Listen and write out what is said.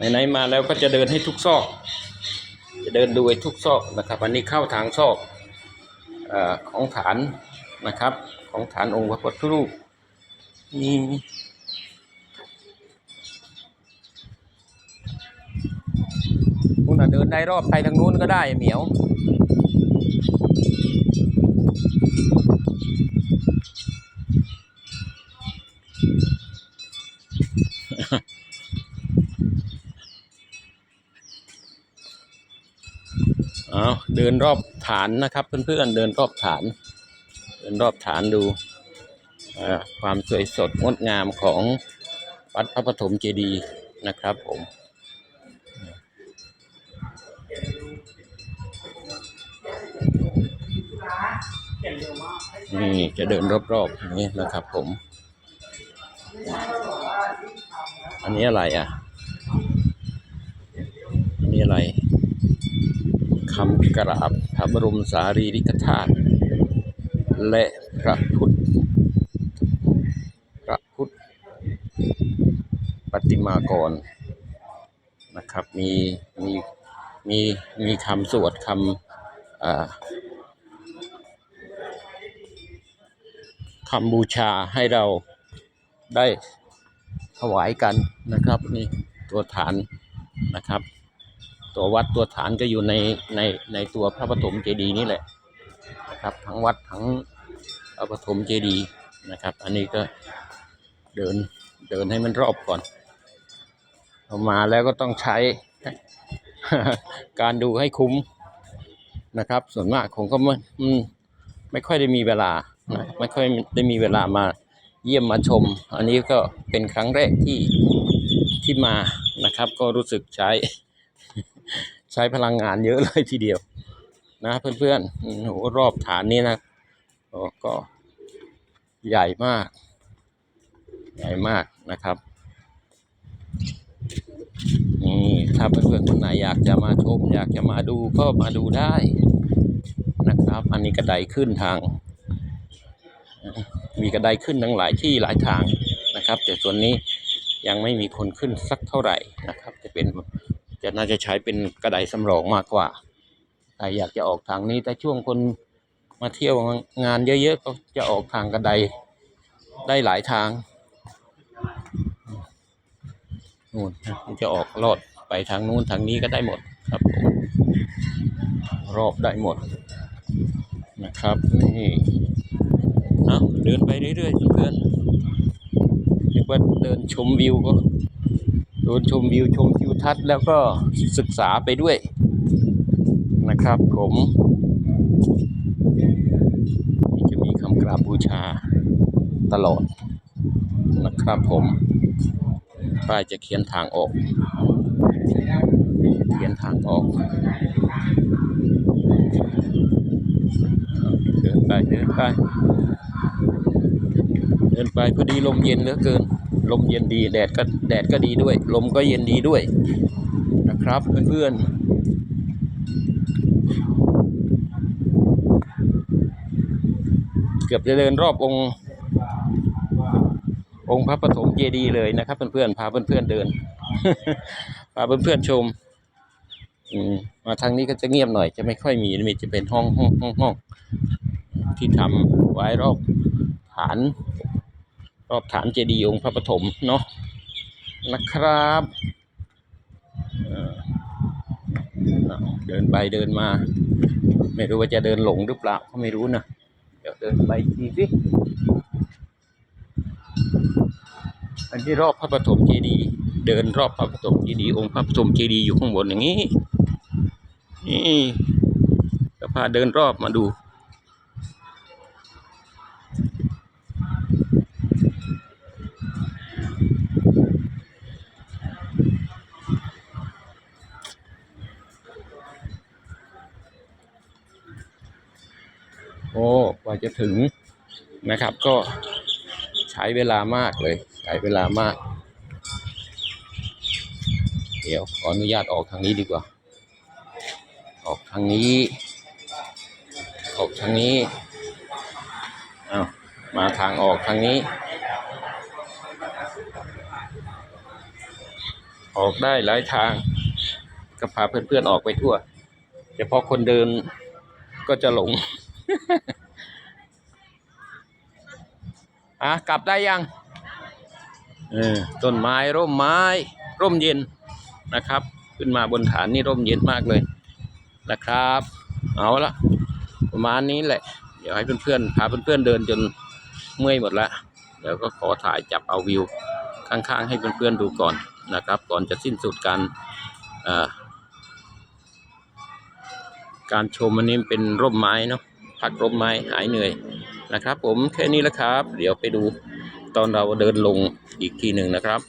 ไหนๆมาแล้วก็จะเดินให้ทุกซอก จะเดินดูให้ทุกซอกนะครับ อันนี้เข้าทางซอกอของฐานนะครับ ของฐานองค์พระพุทธรูปนี่คุณเดินได้รอบไปทางนู้นก็ได้เหมียว เอาเดินรอบฐานนะครับ เพื่อนๆเดินรอบฐาน เดินรอบฐานดูความสวยสดงดงามของวัดพระปฐมเจดีย์นะครับผมนี่จะเดินรอบๆอย่างนี้นะครับผม อันนี้อะไรอะ อันนี้อะไรำกราบพระบรมสารีริกธาตุและพระพุทธพระพุทธปฏิมากรนะครับ มีมีมีมีคำสวดคำคำบูชาให้เราได้ถวายกันนะครับ นี่ตัวฐานนะครับ ตัววัดตัวฐานก็อยู่ในในในตัวพระปฐมเจดีย์นี่แหละนะครับ ทั้งวัดทั้งพระปฐมเจดีย์นะครับ อันนี้ก็เดินเดินให้มันรอบก่อนเอมาแล้วก็ต้องใช้ การดูให้คุ้มนะครับ ส่วนมากผมก็ไม่ไม่ค่อยได้มีเวลานะไม่ค่อยได้มีเวลามาเยี่ยมมาชม อันนี้ก็เป็นครั้งแรกที่ที่มานะครับ ก็รู้สึกใช้ ใช้พลังงานเยอะเลยทีเดียว นะเพื่อนๆโอ้โหรอบฐานนี้นะโอ้ก็ใหญ่มาก ใหญ่มากนะครับนี่ถ้าเพื่อนๆคนไหนอยากจะมาชม อยากจะมาดูก็มาดูได้นะครับ อันนี้กระไดขึ้นทาง มีกระไดขึ้นทั้งหลายที่หลายทางนะครับ แต่ส่วนนี้ยังไม่มีคนขึ้นสักเท่าไหร่นะครับ จะเป็น จะน่าจะใช้เป็นกระไดสำรองมากกว่าใครอยากจะออกทางนี้แต่ช่วงคนมาเที่ยวงานเยอะๆก็จะออกทางกระไดได้หลายทางนู่นจะออกลอดไปทางนู้นทางนี้ก็ได้หมดครับผมรอบได้หมดนะครับนี่เอาเดินไปเรื่อยๆเพื่อนเรียกว่าเดินชมวิวก็เดินชมวิวชม ทัศน์แล้วก็ศึกษาไปด้วยนะครับผมนี่จะมีคำกราบบูชาตลอดนะครับผมป้ายจะเขียนทางออก เขียนทางออกเดินไปเดินไปเดินไปพอดีลมเย็นเหลือเกิน ลมเย็นดีแดดก็แดดก็ดีด้วย ลมก็เย็นดีด้วยนะครับเพื่อนๆเกือบจะเดินรอบองค์องค์พระปฐมเจดีย์เลยนะครับ เพื่อนๆพาเพื่อนๆเดินพาเพื่อนๆชมมมาทางนี้ก็จะเงียบหน่อย จะไม่ค่อยมีมีจะเป็นห้องห้องห้องห้องที่ทำไว้รอบฐาน รอบฐานเจดีย์องค์พระปฐมเนาะนะครับเดินไปเดินมา ไม่รู้ว่าจะเดินหลงหรือเปล่าก็ไม่รู้นะเดี๋ยวเดินไปทีสิอันที่รอบพระปฐมเจดีย์เดินรอบพระปฐมเจดีย์องค์พระปฐมเจดีย์อยู่ข้างบนอย่างนี้นี่จะพาเดินรอบมาดู จะถึงนะครับ ก็ใช้เวลามากเลย ใช้เวลามาก เดี๋ยวขออนุญาตออกทางนี้ดีกว่า ออกทางนี้ ออกทางนี้อ้าวมาทางออกทางนี้ ออกได้หลายทางก็พาเพื่อนๆออกไปทั่ว เฉพาะคนเดินก็จะหลง อะกลับได้ยังเออต้นไม้ร่มไม้ ร่มเย็นนะครับ ขึ้นมาบนฐานนี่ร่มเย็นมากเลยนะครับ เอาละประมาณนี้แหละ เดี๋ยวให้เพื่อนๆพาเพื่อนๆเดินจนเมื่อยหมดละเดี๋ยวก็ขอถ่ายจับเอาวิวข้างๆ ให้เพื่อนๆดูก่อนนะครับ ก่อนจะสิ้นสุดการอ่อการชมอันนี้เป็นร่มไม้เนาะพักร่มไม้หายเหนื่อย นะครับ ผมแค่นี้แหละครับ เดี๋ยวไปดูตอนเราเดินลงอีกทีหนึ่งนะครับ